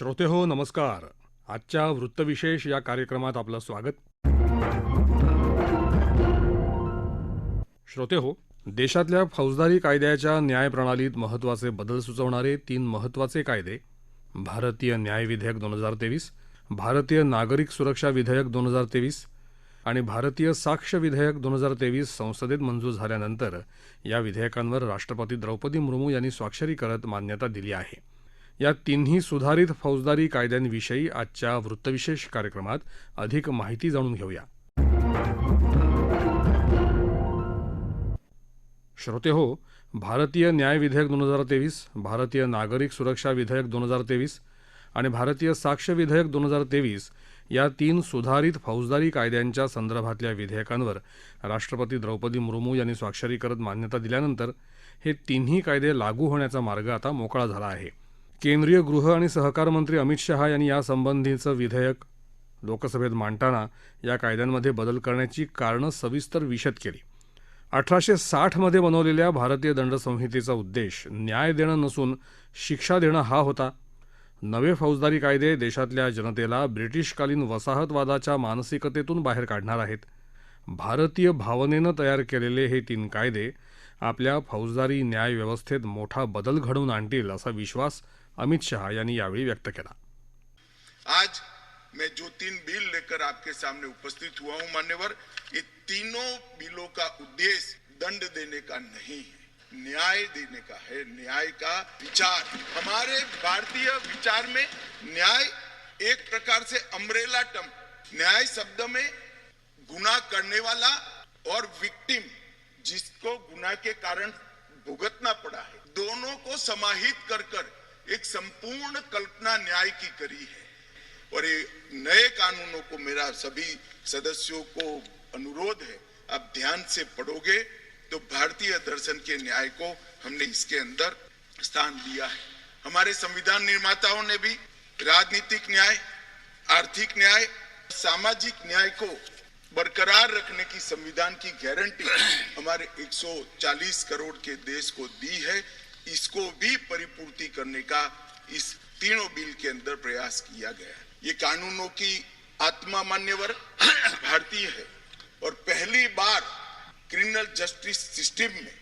श्रोते हो नमस्कार. आजच्या वृत्तविशेष या कार्यक्रमात आपलं स्वागत. श्रोते हो देशातल्या फौजदारी कायद्याच्या न्यायप्रणालीत महत्त्वाचे बदल सुचवणारे तीन महत्त्वाचे कायदे भारतीय न्याय विधेयक दोन हजार तेवीस भारतीय नागरिक सुरक्षा विधेयक दोन हजार तेवीस आणि भारतीय साक्ष विधेयक दोन हजार तेवीस संसदेत मंजूर झाल्यानंतर या विधेयकांवर राष्ट्रपती द्रौपदी मुर्मू यांनी स्वाक्षरी करत मान्यता दिली आहे. या तिन्ही सुधारित फौजदारी कायद्यांविषयी आजच्या वृत्तविशेष कार्यक्रमात अधिक माहिती जाणून घेऊया. श्रोते हो भारतीय न्याय विधेयक दोन हजार तेवीस भारतीय नागरिक सुरक्षा विधेयक दोन हजार तेवीस आणि भारतीय साक्ष विधेयक दोन हजार तेवीस या तीन सुधारित फौजदारी कायद्यांच्या संदर्भातल्या विधेयकांवर राष्ट्रपती द्रौपदी मुर्मू यांनी स्वाक्षरी करत मान्यता दिल्यानंतर हे तिन्ही कायदे लागू होण्याचा मार्ग आता मोकळा झाला आहे. केंद्रीय गृह आणि सहकार मंत्री अमित शहा यांनी यासंबंधीचं विधेयक लोकसभेत मांडताना या कायद्यांमध्ये बदल करण्याची कारणं सविस्तर विशद केली. अठराशे साठमध्ये बनवलेल्या भारतीय दंडसंहितेचा उद्देश न्याय देणं नसून शिक्षा देणं हा होता. नवे फौजदारी कायदे देशातल्या जनतेला ब्रिटिशकालीन वसाहतवादाच्या मानसिकतेतून बाहेर काढणार आहेत. भारतीय भावनेनं तयार केलेले हे तीन कायदे आपल्या फौजदारी न्यायव्यवस्थेत मोठा बदल घडवून आणतील असा विश्वास अमित शहा यांनी यावेळी व्यक्त केला आज मैं जो तीन बिल लेकर आपके सामने उपस्थित हुआ हूँ, मान्यवर, ये तीनों बिलों का उद्देश्य दंड देने का नहीं है, न्याय देने का है, न्याय का विचार। हमारे भारतीय विचार में न्याय एक प्रकार से अम्ब्रेला टर्म न्याय शब्द में गुना करने वाला और विक्टिम जिसको गुना के कारण भुगतना पड़ा है, दोनों को समाहित कर कर एक संपूर्ण कल्पना न्याय की करी है। और ये नए कानूनों को मेरा सभी सदस्यों को अनुरोध है, आप ध्यान से पढ़ोगे तो भारतीय दर्शन के न्याय को हमने इसके अंदर स्थान दिया है। हमारे संविधान निर्माताओं ने भी राजनीतिक न्याय, आर्थिक न्याय, सामाजिक न्याय को बरकरार रखने की संविधान की गारंटी हमारे 140 करोड़ के देश को दी है। इसको भी परिपूर्ति करने का इस तीनों बिल के अंदर प्रयास किया गया ये कानूनों की आत्मा मान्यवर भारतीय है और पहली बार क्रिमिनल जस्टिस सिस्टम में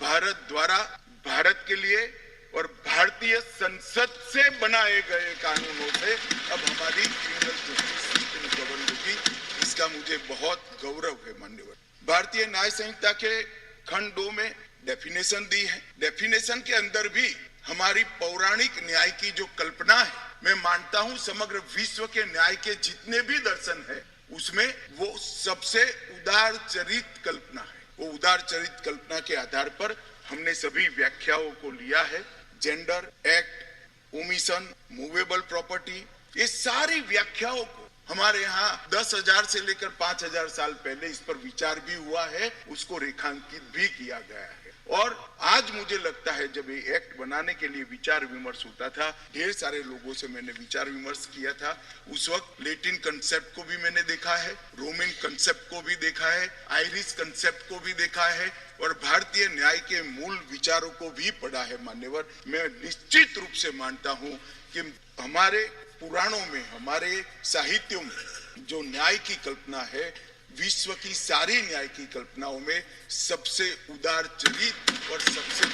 भारत द्वारा भारत के लिए और भारतीय संसद से बनाए गए कानूनों से अब हमारी क्रिमिनल जस्टिस सिस्टम गवर्न होगी इसका मुझे बहुत गौरव है मान्यवर भारतीय न्याय संहिता के खंड दो में डेफिनेशन दी है। डेफिनेशन के अंदर भी हमारी पौराणिक न्याय की जो कल्पना है, मैं मानता हूँ समग्र विश्व के न्याय के जितने भी दर्शन है, उसमें वो सबसे उदार चरित कल्पना है। वो उदार चरित कल्पना के आधार पर हमने सभी व्याख्याओं को लिया है। Gender act omission movable property ये सारी व्याख्याओं को हमारे यहाँ दस हज़ार से लेकर पाँच हज़ार साल पहले इस पर विचार भी हुआ है, उसको रेखांकित भी किया गया है। और आज मुझे लगता है जब ये एक्ट बनाने के लिए विचार विमर्श होता था, ढेर सारे लोगों से मैंने विचार विमर्श किया था। उस वक्त लेटिन कंसेप्ट को भी मैंने देखा है रोमन कंसेप्ट को भी देखा है आयरिश कंसेप्ट को भी देखा है और भारतीय न्याय के मूल विचारों को भी पढ़ा है मान्यवर। मैं निश्चित रूप से मानता हूँ कि हमारे पुराणों में, हमारे साहित्यों में जो न्याय की कल्पना है विश्व की सारी न्याय की कल्पनाओं में सबसे उदार चरित और सबसे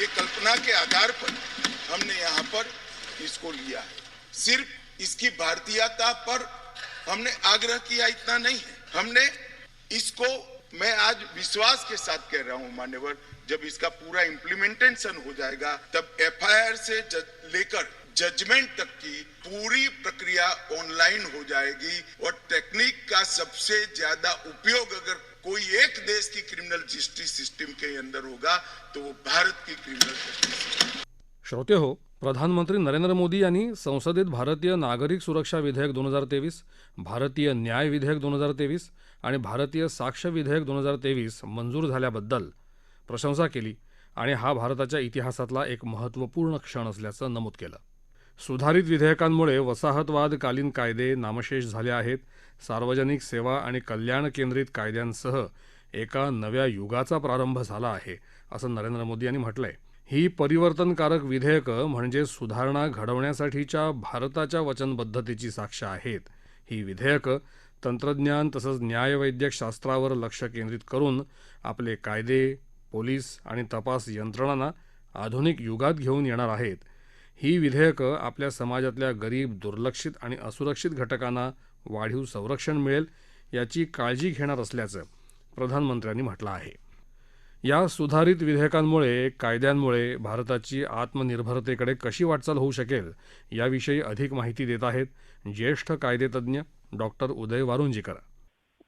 ये कल्पना के आधार पर हमने यहाँ पर इसको लिया है। सिर्फ़ इसकी भारतीयता पर हमने आग्रह किया इतना नहीं है। हमने इसको, मैं आज विश्वास के साथ कह रहा हूँ, मान्यवर, जब इसका पूरा इम्प्लीमेंटेशन हो जाएगा, तब एफआईआर से लेकर जजमेंट तक की पूरी प्रक्रिया ऑनलाइन हो जाएगी और टेक्निक का सबसे ज्यादा उपयोग अगर कोई एक देश की क्रिमिनल जस्टिस सिस्टम के अंदर होगा तो वो भारत की क्रिमिनल जस्टिस श्रोते हो प्रधानमंत्री नरेंद्र मोदी यांनी संसदेत भारतीय नागरिक सुरक्षा विधेयक दोन हजार तेवीस भारतीय न्याय विधेयक दोन हजार तेवीस आणि भारतीय साक्ष विधेयक दोन हजार तेवीस मंजूर झाल्याबद्दल प्रशंसा केली आणि हा भारताच्या इतिहासातला एक महत्त्वपूर्ण क्षण असल्याचं नमूद केलं. सुधारित विधेयकांमुळे वसाहतवादकालीन कायदे नामशेष झाले आहेत. सार्वजनिक सेवा आणि कल्याण केंद्रित कायद्यांसह एका नव्या युगाचा प्रारंभ झाला आहे असं नरेंद्र मोदी यांनी म्हटलंय. ही परिवर्तनकारक विधेयकं म्हणजे सुधारणा घडवण्यासाठीच्या भारताच्या वचनबद्धतेची साक्ष आहेत. ही विधेयकं तंत्रज्ञान तसंच न्यायवैद्यक शास्त्रावर लक्ष केंद्रित करून आपले कायदे पोलीस आणि तपास यंत्रणांना आधुनिक युगात घेऊन येणार आहेत ही विधेयकं आपल्या समाजातल्या गरीब दुर्लक्षित आणि असुरक्षित घटकांना वाढीव संरक्षण मिळेल याची काळजी घेणार असल्याचं प्रधानमंत्र्यांनी म्हटलं आहे. या सुधारित विधेयकांमुळे कायद्यांमुळे भारताची आत्मनिर्भरतेकडे कशी वाटचाल होऊ शकेल याविषयी अधिक माहिती देत आहेत ज्येष्ठ कायदेतज्ञ डॉक्टर उदय वारुंजीकर.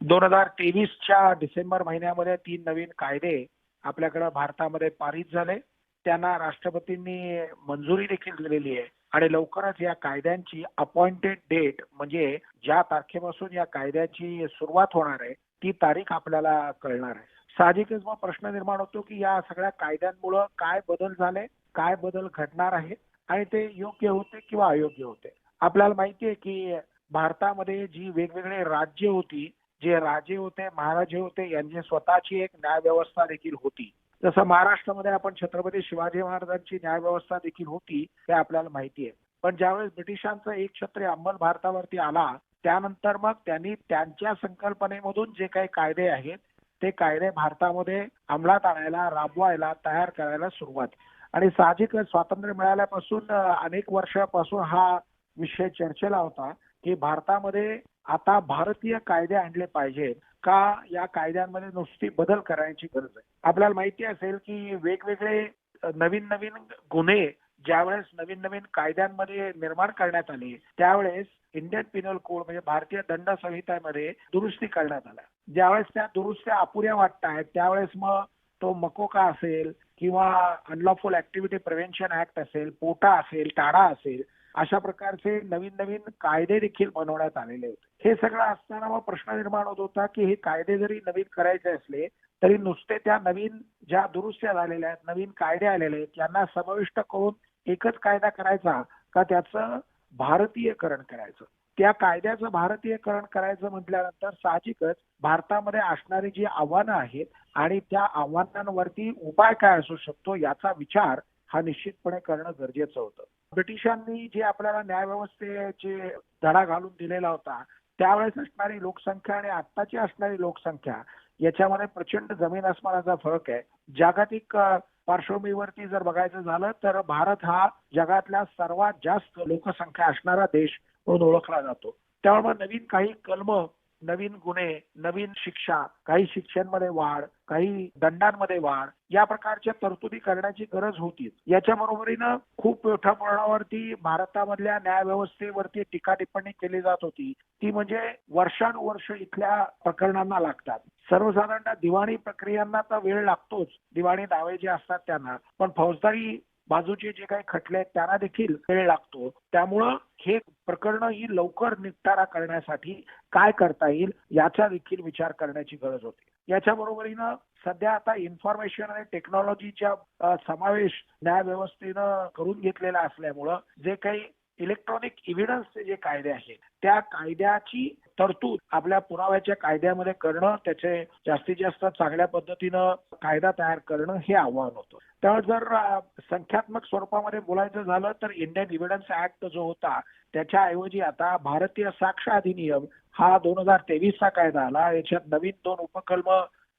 दोन हजार तेवीसच्या डिसेंबर महिन्यामध्ये तीन नवीन कायदे आपल्याकडे भारतामध्ये पारित झाले. त्यांना राष्ट्रपतींनी मंजुरी देखील दिलेली आहे. आणि लवकरच या कायद्यांची अपॉइंटेड डेट म्हणजे ज्या तारखेपासून या कायद्याची सुरुवात होणार आहे ती तारीख आपल्याला कळणार आहे. साहजिकच मग प्रश्न निर्माण होतो की या सगळ्या कायद्यांमुळं काय बदल झाले काय बदल घडणार आहे आणि ते योग्य होते किंवा अयोग्य होते? आपल्याला माहिती आहे की भारतामध्ये जी वेगवेगळे राज्य होती जे राजे होते महाराजे होते यांची स्वतःची एक न्यायव्यवस्था देखील होती. जसं महाराष्ट्रामध्ये आपण छत्रपती शिवाजी महाराजांची न्यायव्यवस्था देखील होती हे आपल्याला माहिती आहे. पण ज्यावेळेस ब्रिटिशांचा एक छत्री अंमल भारतावरती आला त्यानंतर मग त्यांनी त्यांच्या संकल्पनेमधून जे काही कायदे आहेत ते कायदे भारतामध्ये अंमलात आणायला राबवायला तयार करायला सुरुवात. आणि साहजिकच स्वातंत्र्य मिळाल्यापासून अनेक वर्षापासून हा विषय चर्चेला होता की भारतामध्ये आता भारतीय कायदे आणले पाहिजेत. का या कायद्यांमध्ये नुसती बदल करायची गरज आहे. आपल्याला माहिती असेल की वेगवेगळे नवीन नवीन गुन्हे ज्यावेळेस नवीन नवीन कायद्यांमध्ये निर्माण करण्यात आले त्यावेळेस इंडियन पिनल कोड म्हणजे भारतीय दंड संहितामध्ये दुरुस्ती करण्यात आल्या. ज्यावेळेस त्या दुरुस्त्या अपुऱ्या वाटत आहेत त्यावेळेस मग तो मकोका असेल किंवा अनलॉफुल ऍक्टिव्हिटी प्रिव्हेन्शन ऍक्ट असेल पोटा असेल टाडा असेल अशा प्रकारचे नवीन नवीन कायदे देखील बनवण्यात आलेले होते. हे सगळं असताना मग प्रश्न निर्माण होत होता की हे कायदे जरी नवीन करायचे असले तरी नुसते त्या नवीन ज्या दुरुस्त्या झालेल्या आहेत नवीन कायदे आलेले आहेत यांना समाविष्ट करून एकच कायदा करायचा का त्याचं भारतीयकरण करायचं? त्या कायद्याचं भारतीयकरण करायचं म्हटल्यानंतर साहजिकच भारतामध्ये असणारी जी आव्हानं आहेत आणि त्या आव्हानांवरती उपाय काय असू शकतो याचा विचार हा निश्चितपणे करणं गरजेचं होतं. ब्रिटिशांनी जे आपल्याला न्यायव्यवस्थेचे धडा घालून दिलेला होता त्यावेळेस असणारी लोकसंख्या आणि आत्ताची असणारी लोकसंख्या याच्यामध्ये प्रचंड जमीन आसमानाचा फरक आहे. जागतिक पार्श्वभूमीवरती जर बघायचं झालं तर भारत हा जगातला सर्वात जास्त लोकसंख्या असणारा देश म्हणून ओळखला जातो. त्यामुळे नवीन काही कलम नवीन गुन्हे नवीन शिक्षा काही शिक्षांमध्ये वाढ काही दंडांमध्ये वाढ या प्रकारच्या तरतुदी करण्याची गरज होती याच्या बरोबरीनं खूप मोठ्या प्रमाणावरती भारतामधल्या न्यायव्यवस्थेवरती टीका टिप्पणी केली जात होती. ती म्हणजे वर्षानुवर्ष इथल्या प्रकरणांना लागतात. सर्वसाधारण दिवाणी प्रक्रियांना तर वेळ लागतोच. दिवाणी दावे जे असतात त्यांना. पण फौजदारी बाजूचे जे काही खटले आहेत त्यांना देखील वेळ लागतो. त्यामुळं हे प्रकरणं ही लवकर निपटारा करण्यासाठी काय करता येईल याचा देखील विचार करण्याची गरज होती. याच्या बरोबरीनं सध्या आता इन्फॉर्मेशन आणि टेक्नॉलॉजीच्या समावेश न्यायव्यवस्थेनं करून घेतलेला असल्यामुळं जे काही इलेक्ट्रॉनिक इव्हिडन्सचे जे कायदे आहेत त्या कायद्याची तरतूद आपल्या पुराव्याच्या कायद्यामध्ये करणं त्याचे जास्तीत जास्त चांगल्या पद्धतीनं कायदा तयार करणं हे आव्हान होतं. तर जर संख्यात्मक स्वरूपामध्ये बोलायचं झालं तर इंडियन इव्हिडन्स ऍक्ट जो होता त्याच्या ऐवजी आता भारतीय साक्ष अधिनियम हा दोन हजार तेवीसचा कायदा आला. याच्यात नवीन दोन उपकल्म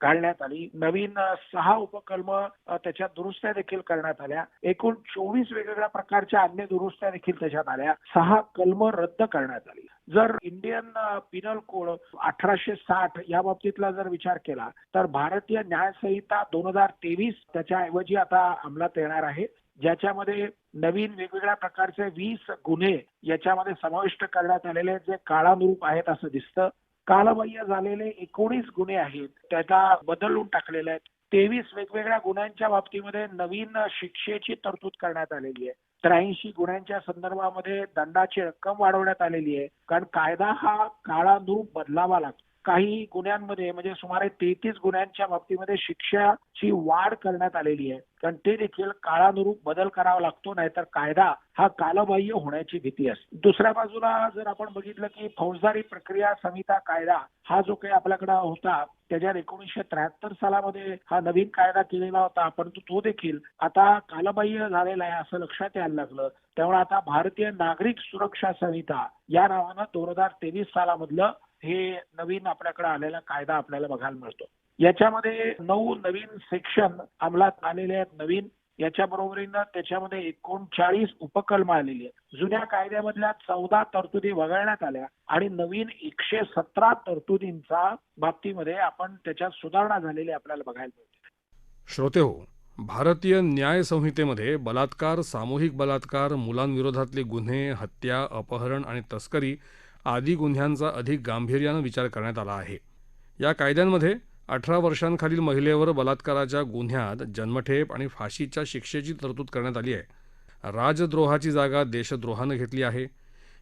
घालण्यात आली. नवीन सहा उपकल्म त्याच्यात दुरुस्त्या देखील करण्यात आल्या. एकूण चोवीस वेगवेगळ्या प्रकारच्या अन्य दुरुस्त्या देखील त्याच्यात आल्या. सहा कलम रद्द करण्यात आली. जर इंडियन पिनल कोड अठराशे साठ या बाबतीतला जर विचार केला तर भारतीय न्यायसंहिता दोन हजार तेवीस त्याच्याऐवजी आता अंमलात येणार आहे. ज्याच्यामध्ये नवीन वेगवेगळ्या प्रकारचे वीस गुन्हे याच्यामध्ये समाविष्ट करण्यात आलेले जे काळानुरूप आहेत असं दिसतं. कालबाह्य झालेले एकोणीस गुन्हे आहेत त्याचा बदलून टाकलेले आहेत. तेवीस वेगवेगळ्या गुन्ह्यांच्या बाबतीमध्ये नवीन शिक्षेची तरतूद करण्यात आलेली आहे. त्र्याऐंशी गुन्ह्यांच्या संदर्भामध्ये दंडाची रक्कम वाढवण्यात आलेली आहे. कारण कायदा हा काळानुरूप बदलावा लागतो. काही गुन्ह्यांमध्ये म्हणजे सुमारे तेहतीस गुन्ह्यांच्या बाबतीमध्ये शिक्षाची वाढ करण्यात आलेली आहे. कारण ते देखील काळानुरूप बदल करावा लागतो नाहीतर कायदा हा कालबाह्य होण्याची भीती असते. दुसऱ्या बाजूला जर आपण बघितलं की फौजदारी प्रक्रिया संहिता कायदा हा जो काही आपल्याकडे होता त्याच्यात एकोणीसशे त्र्याहत्तर सालामध्ये हा नवीन कायदा केलेला होता परंतु तो देखील आता कालबाह्य झालेला आहे असं लक्षात यायला लागलं. त्यामुळे आता भारतीय नागरिक सुरक्षा संहिता या नावानं दोन हजार तेवीस सालामधलं हे नवीन आपल्याकडे आलेला कायदा आपल्याला बघायला मिळतो. याच्यामध्ये नऊ नवीन सेक्शन अंमलात आलेले आहेत नवीन. याच्या बरोबरीनं त्याच्यामध्ये एकोणचाळीस उपकल्म आलेली आहेत. जुन्या कायद्यामधल्या चौदा तरतुदी वगळण्यात आल्या आणि नवीन एकशे सतरा तरतुदींचा बाबतीमध्ये आपण त्याच्यात सुधारणा झालेली आपल्याला बघायला मिळते. श्रोते हो भारतीय न्याय संहितेमध्ये बलात्कार सामूहिक बलात्कार मुलांविरोधातले गुन्हे हत्या अपहरण आणि तस्करी आदी गुन्ह्यांचा अधिक गांभीर्यानं विचार करण्यात आला आहे. या कायद्यांमध्ये अठरा वर्षांखालील महिलेवर बलात्काराच्या गुन्ह्यात जन्मठेप आणि फाशीच्या शिक्षेची तरतूद करण्यात आली आहे. राजद्रोहाची जागा देशद्रोहानं घेतली आहे.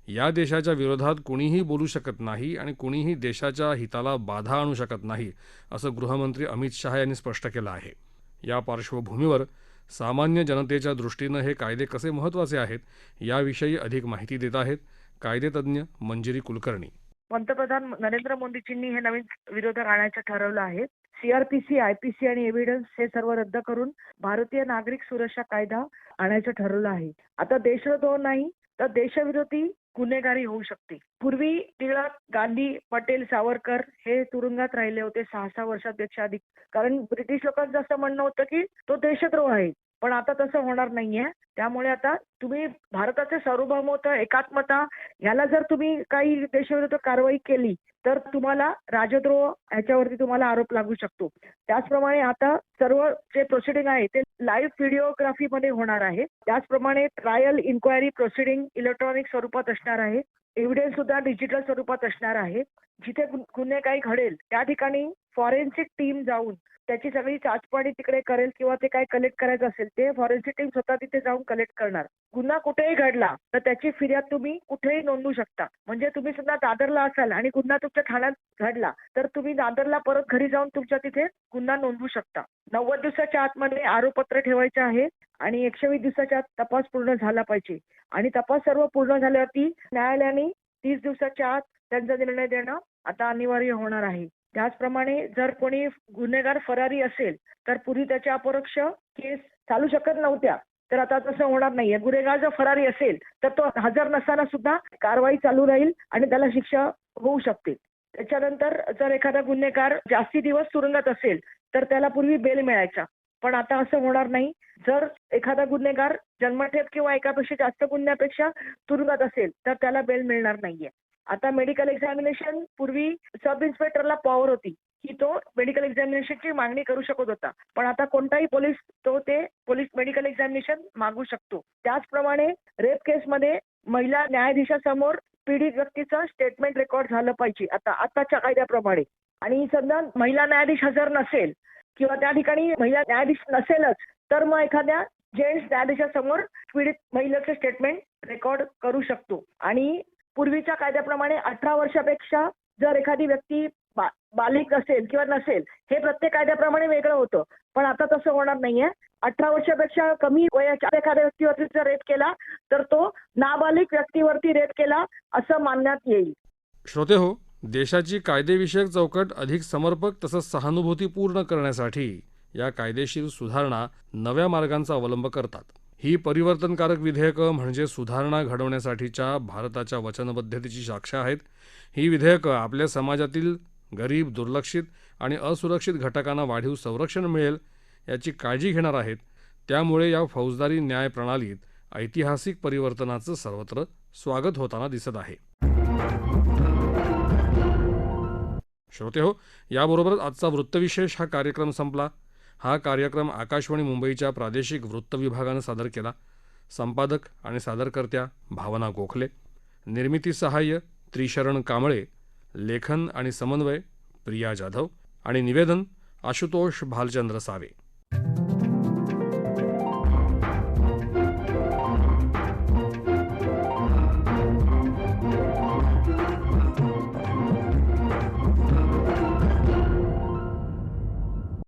या देशाच्या विरोधात कुणीही बोलू शकत नाही आणि कुणीही देशाच्या हिताला बाधा आणू शकत नाही असं गृहमंत्री अमित शहा यांनी स्पष्ट केलं आहे. या पार्श्वभूमीवर सामान्य जनतेच्या दृष्टीनं हे कायदे कसे महत्त्वाचे आहेत याविषयी अधिक माहिती देत आहेत कायदेतज्ञ मंजिरी कुलकर्णी. पंतप्रधान नरेंद्र मोदीजींनी हे नवीन विरोधक आणायचं ठरवलं आहे. सीआरपीसी आयपीसी आणि एव्हिडन्स हे सर्व रद्द करून भारतीय नागरिक सुरक्षा कायदा आणायचं ठरवलं आहे. आता देशद्रोह नाही तर देशविरोधी गुन्हेगारी होऊ शकते. पूर्वी टिळक गांधी पटेल सावरकर हे तुरुंगात राहिले होते सहा सहा वर्षापेक्षा अधिक. कारण ब्रिटिश लोकांचं असं म्हणणं होतं की तो देशद्रोह आहे. पण आता तसं होणार नाहीये. त्यामुळे आता तुम्ही भारताचे सार्वभौमत्व एकात्मता ह्याला जर तुम्ही काही देशाविरुद्ध कारवाई केली तर तुम्हाला राजद्रोह ह्याच्यावरती तुम्हाला आरोप लागू शकतो. त्याचप्रमाणे आता सर्व जे प्रोसिडिंग आहे ते लाईव्ह व्हिडिओग्राफी मध्ये होणार आहे. त्याचप्रमाणे ट्रायल इन्क्वायरी प्रोसिडिंग इलेक्ट्रॉनिक स्वरूपात असणार आहे. एव्हिडन्स सुद्धा डिजिटल स्वरूपात असणार आहे. जिथे गुन्हे काही घडेल त्या ठिकाणी फॉरेन्सिक टीम जाऊन त्याची सगळी चाचपणी तिकडे करेल किंवा ते काय कलेक्ट करायचं असेल ते फॉरेन्सिक टीम स्वतः तिथे जाऊन कलेक्ट करणार. गुन्हा कुठेही घडला तर त्याची फिर्याद तुम्ही कुठेही नोंदवू शकता. म्हणजे तुम्ही सुद्धा दादरला असाल आणि गुन्हा तुमच्या ठाण्यात घडला तर तुम्ही दादरला परत घरी जाऊन तुमच्या तिथे गुन्हा नोंदवू शकता. नव्वद दिवसाच्या आतमध्ये आरोपपत्र ठेवायचे आहे आणि एकशे वीस दिवसाच्या आत तपास पूर्ण झाला पाहिजे. आणि तपास सर्व पूर्ण झाल्यावरती न्यायालयाने तीस दिवसाच्या आत त्यांचा निर्णय देणं आता अनिवार्य होणार आहे. त्याचप्रमाणे जर कोणी गुन्हेगार फरारी असेल तर पूर्वी त्याच्या अपरोक्ष केस चालू शकत नव्हत्या. तर आता तसं होणार नाहीये. गुन्हेगार जर फरारी असेल तर तो हजर नसताना सुद्धा कारवाई चालू राहील आणि त्याला शिक्षा होऊ शकते. त्याच्यानंतर जर एखादा गुन्हेगार जास्ती दिवस तुरुंगात असेल तर त्याला पूर्वी बेल मिळायचा. पण आता असं होणार नाही. जर एखादा गुन्हेगार जन्मठेप किंवा एकापेक्षा जास्त गुन्ह्यापेक्षा तुरुंगात असेल तर त्याला बेल मिळणार नाहीये. आता मेडिकल एक्झामिनेशन पूर्वी सब इन्स्पेक्टरला पॉवर होती. की तो मेडिकल एक्झामिनेशनची मागणी करू शकत होता. पण आता कोणताही पोलीस तो ते पोलीस मेडिकल एक्झामिनेशन मागू शकतो. त्याचप्रमाणे रेप केसमध्ये महिला न्यायाधीशासमोर पीडित व्यक्तीचं स्टेटमेंट रेकॉर्ड झालं पाहिजे. आता आताच्या कायद्याप्रमाणे. आणि समजा महिला न्यायाधीश हजर नसेल किंवा त्या ठिकाणी महिला न्यायाधीश नसेलच तर मग एखाद्या जेंट्स न्यायाधीशासमोर पीडित महिलेचं स्टेटमेंट रेकॉर्ड करू शकतो. आणि पूर्वीच्या कायद्याप्रमाणे अठरा वर्षापेक्षा जर एखादी व्यक्ती बा बालिक असेल किंवा नसेल हे प्रत्येक कायद्याप्रमाणे वेगळं होतं. पण आता तसं होणार नाहीये. अठरा वर्षापेक्षा कमी वयाच्या एखाद्या व्यक्तीवरती जर रेप केला तर तो नाबालिक व्यक्तीवरती रेप केला असं मानण्यात येईल. श्रोते हो देशाची कायदेविषयक चौकट अधिक समर्पक तसंच सहानुभूतीपूर्ण करण्यासाठी या कायदेशीर सुधारणा नव्या मार्गांचा अवलंब करतात. ही परिवर्तनकारक विधेयकं म्हणजे सुधारणा घडवण्यासाठीच्या भारताच्या वचनबद्धतेची साक्ष आहेत. ही विधेयकं आपल्या समाजातील गरीब दुर्लक्षित आणि असुरक्षित घटकांना वाढीव संरक्षण मिळेल याची काळजी घेणार आहेत. त्यामुळे या फौजदारी न्याय प्रणालीत ऐतिहासिक परिवर्तनाचं सर्वत्र स्वागत होताना दिसत आहे. श्रोते हो याबरोबरच आजचा वृत्तविशेष हा कार्यक्रम संपला. हा कार्यक्रम आकाशवाणी मुंबईच्या प्रादेशिक वृत्त विभागानं सादर केला. संपादक आणि सादरकर्त्या भावना गोखले. निर्मिती सहाय्य त्रिशरण कांबळे. लेखन आणि समन्वय प्रिया जाधव. आणि निवेदन आशुतोष भालचंद्र सावे.